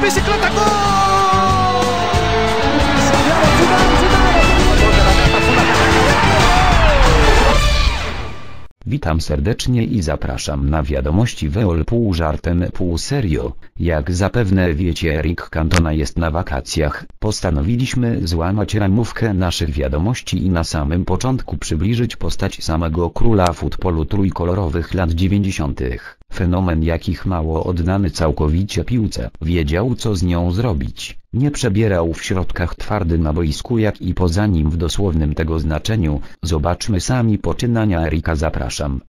bicicleta, gol! Witam serdecznie i zapraszam na wiadomości Weol pół żartem pół serio. Jak zapewne wiecie Eric Cantona jest na wakacjach, postanowiliśmy złamać ramówkę naszych wiadomości i na samym początku przybliżyć postać samego króla futbolu trójkolorowych lat 90. Fenomen jakich mało oddany całkowicie piłce, wiedział co z nią zrobić, nie przebierał w środkach twardy na boisku jak i poza nim w dosłownym tego znaczeniu, zobaczmy sami poczynania Erika zapraszam.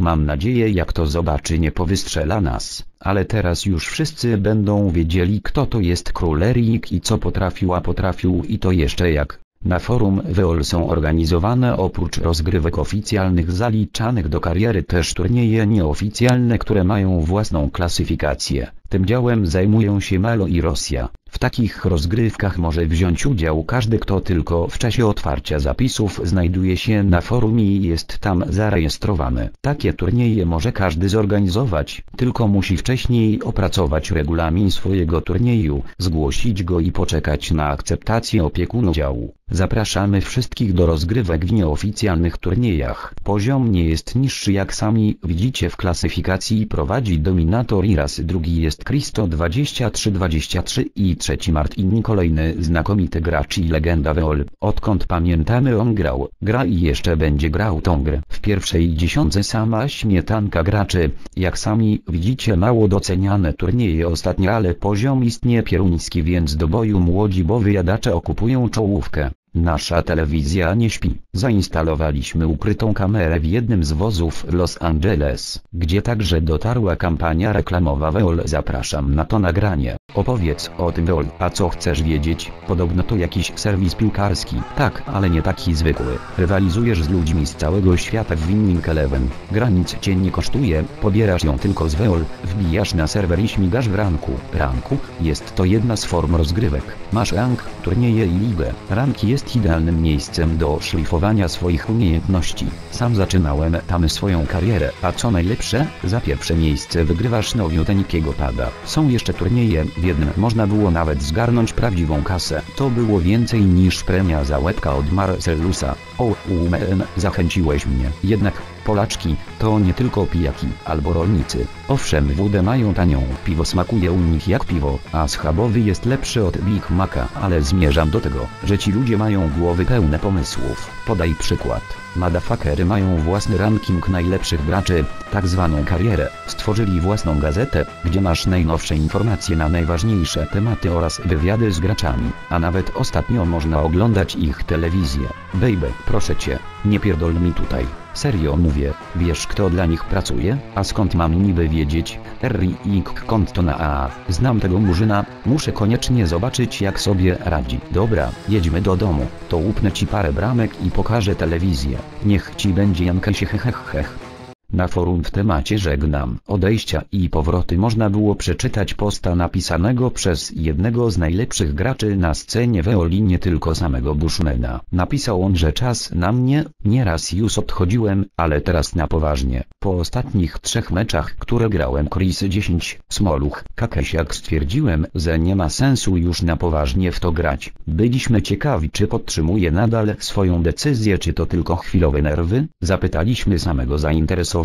Mam nadzieję jak to zobaczy nie powystrzela nas, ale teraz już wszyscy będą wiedzieli kto to jest król Erik i co potrafił a potrafił i to jeszcze jak. Na forum Weol są organizowane oprócz rozgrywek oficjalnych zaliczanych do kariery też turnieje nieoficjalne które mają własną klasyfikację. Tym działem zajmują się Malo i Rosja. W takich rozgrywkach może wziąć udział każdy kto tylko w czasie otwarcia zapisów znajduje się na forum i jest tam zarejestrowany. Takie turnieje może każdy zorganizować, tylko musi wcześniej opracować regulamin swojego turnieju, zgłosić go i poczekać na akceptację opiekunu działu. Zapraszamy wszystkich do rozgrywek w nieoficjalnych turniejach. Poziom nie jest niższy jak sami widzicie w klasyfikacji prowadzi Dominator i raz drugi jest Cristo 23-23 i trzeci Martin kolejny znakomity gracz i legenda Weol. Odkąd pamiętamy on grał, gra i jeszcze będzie grał tą grę. W pierwszej dziesiątce sama śmietanka graczy, jak sami widzicie mało doceniane turnieje ostatnio ale poziom istnieje pieruński więc do boju młodzi bo wyjadacze okupują czołówkę. Nasza telewizja nie śpi. Zainstalowaliśmy ukrytą kamerę w jednym z wozów Los Angeles, gdzie także dotarła kampania reklamowa Weol. Zapraszam na to nagranie. Opowiedz o tym Weol. A co chcesz wiedzieć? Podobno to jakiś serwis piłkarski. Tak, ale nie taki zwykły. Rywalizujesz z ludźmi z całego świata w Winning Eleven. Granic cię nie kosztuje, pobierasz ją tylko z Weol, wbijasz na serwer i śmigasz w ranku. Ranku? Jest to jedna z form rozgrywek. Masz rank, turnieje i ligę. Rank jest idealnym miejscem do szlifowania swoich umiejętności. Sam zaczynałem tam swoją karierę, a co najlepsze, za pierwsze miejsce wygrywasz nowiuteńkiego pada. Są jeszcze turnieje, w jednym można było nawet zgarnąć prawdziwą kasę. To było więcej niż premia za łebka od Marcelusa. O, UMN, zachęciłeś mnie. Jednak, Polaczki, to nie tylko pijaki, albo rolnicy. Owszem wódę mają tanią, piwo smakuje u nich jak piwo, a schabowy jest lepszy od Big Maca, ale zmierzam do tego, że ci ludzie mają głowy pełne pomysłów. Podaj przykład. Madafakery mają własny ranking najlepszych graczy, tak zwaną karierę. Stworzyli własną gazetę, gdzie masz najnowsze informacje na najważniejsze tematy oraz wywiady z graczami, a nawet ostatnio można oglądać ich telewizję. Baby, proszę cię, nie pierdol mi tutaj. Serio mówię, wiesz kto dla nich pracuje? A skąd mam niby wiedzieć? Rick Comptona a znam tego murzyna, muszę koniecznie zobaczyć jak sobie radzi. Dobra, jedźmy do domu, to łupnę ci parę bramek i pokażę telewizję. Niech ci będzie Janka się hehehech. Na forum w temacie żegnam odejścia i powroty można było przeczytać posta napisanego przez jednego z najlepszych graczy na scenie Weoli nie tylko samego Bushmana. Napisał on, że czas na mnie, nieraz już odchodziłem, ale teraz na poważnie. Po ostatnich trzech meczach, które grałem Chris 10, Smoluch, Kakesiak stwierdziłem, że nie ma sensu już na poważnie w to grać. Byliśmy ciekawi czy podtrzymuje nadal swoją decyzję czy to tylko chwilowe nerwy? Zapytaliśmy samego zainteresowanego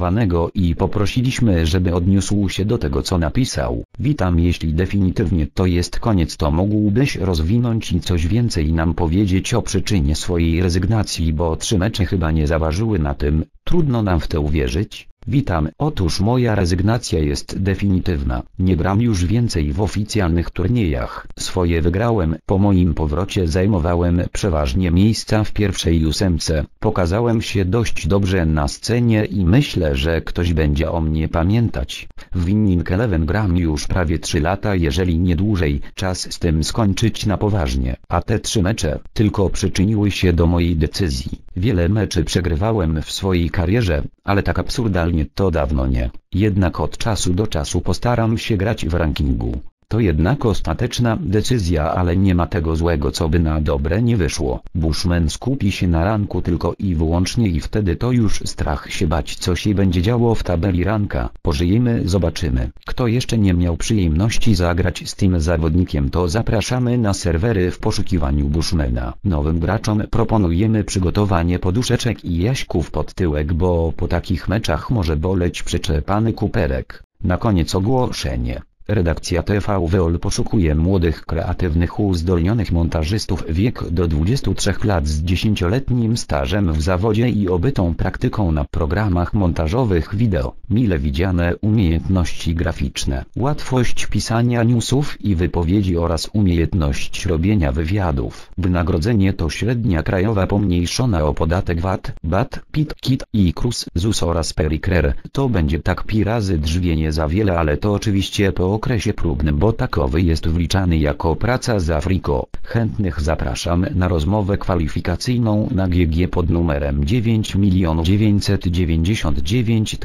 i poprosiliśmy, żeby odniósł się do tego co napisał. Witam jeśli definitywnie to jest koniec to mógłbyś rozwinąć i coś więcej nam powiedzieć o przyczynie swojej rezygnacji bo trzy mecze chyba nie zaważyły na tym, trudno nam w to uwierzyć. Witam, otóż moja rezygnacja jest definitywna, nie gram już więcej w oficjalnych turniejach, swoje wygrałem, po moim powrocie zajmowałem przeważnie miejsca w pierwszej ósemce, pokazałem się dość dobrze na scenie i myślę, że ktoś będzie o mnie pamiętać. W Winning Eleven gram już prawie 3 lata jeżeli nie dłużej, czas z tym skończyć na poważnie, a te trzy mecze tylko przyczyniły się do mojej decyzji. Wiele meczy przegrywałem w swojej karierze, ale tak absurdalnie to dawno nie. Jednak od czasu do czasu postaram się grać w rankingu. To jednak ostateczna decyzja, ale nie ma tego złego co by na dobre nie wyszło. Bushman skupi się na ranku tylko i wyłącznie i wtedy to już strach się bać co się będzie działo w tabeli ranka. Pożyjemy zobaczymy. Kto jeszcze nie miał przyjemności zagrać z tym zawodnikiem to zapraszamy na serwery w poszukiwaniu Bushmana. Nowym graczom proponujemy przygotowanie poduszeczek i jaśków pod tyłek bo po takich meczach może boleć przyczepany kuperek. Na koniec ogłoszenie. Redakcja TV Weol poszukuje młodych, kreatywnych, uzdolnionych montażystów wiek do 23 lat z 10-letnim stażem w zawodzie i obytą praktyką na programach montażowych wideo, mile widziane umiejętności graficzne, łatwość pisania newsów i wypowiedzi oraz umiejętność robienia wywiadów. Wynagrodzenie to średnia krajowa pomniejszona o podatek VAT, BAT, PIT, KIT i KRUS, ZUS oraz PERIKRER. To będzie tak pi razy drzwienie za wiele ale to oczywiście po okresie próbnym bo takowy jest wliczany jako praca z Afriko. Chętnych zapraszam na rozmowę kwalifikacyjną na GG pod numerem 9 999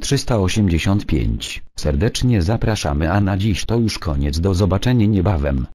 385. Serdecznie zapraszamy a na dziś to już koniec do zobaczenia niebawem.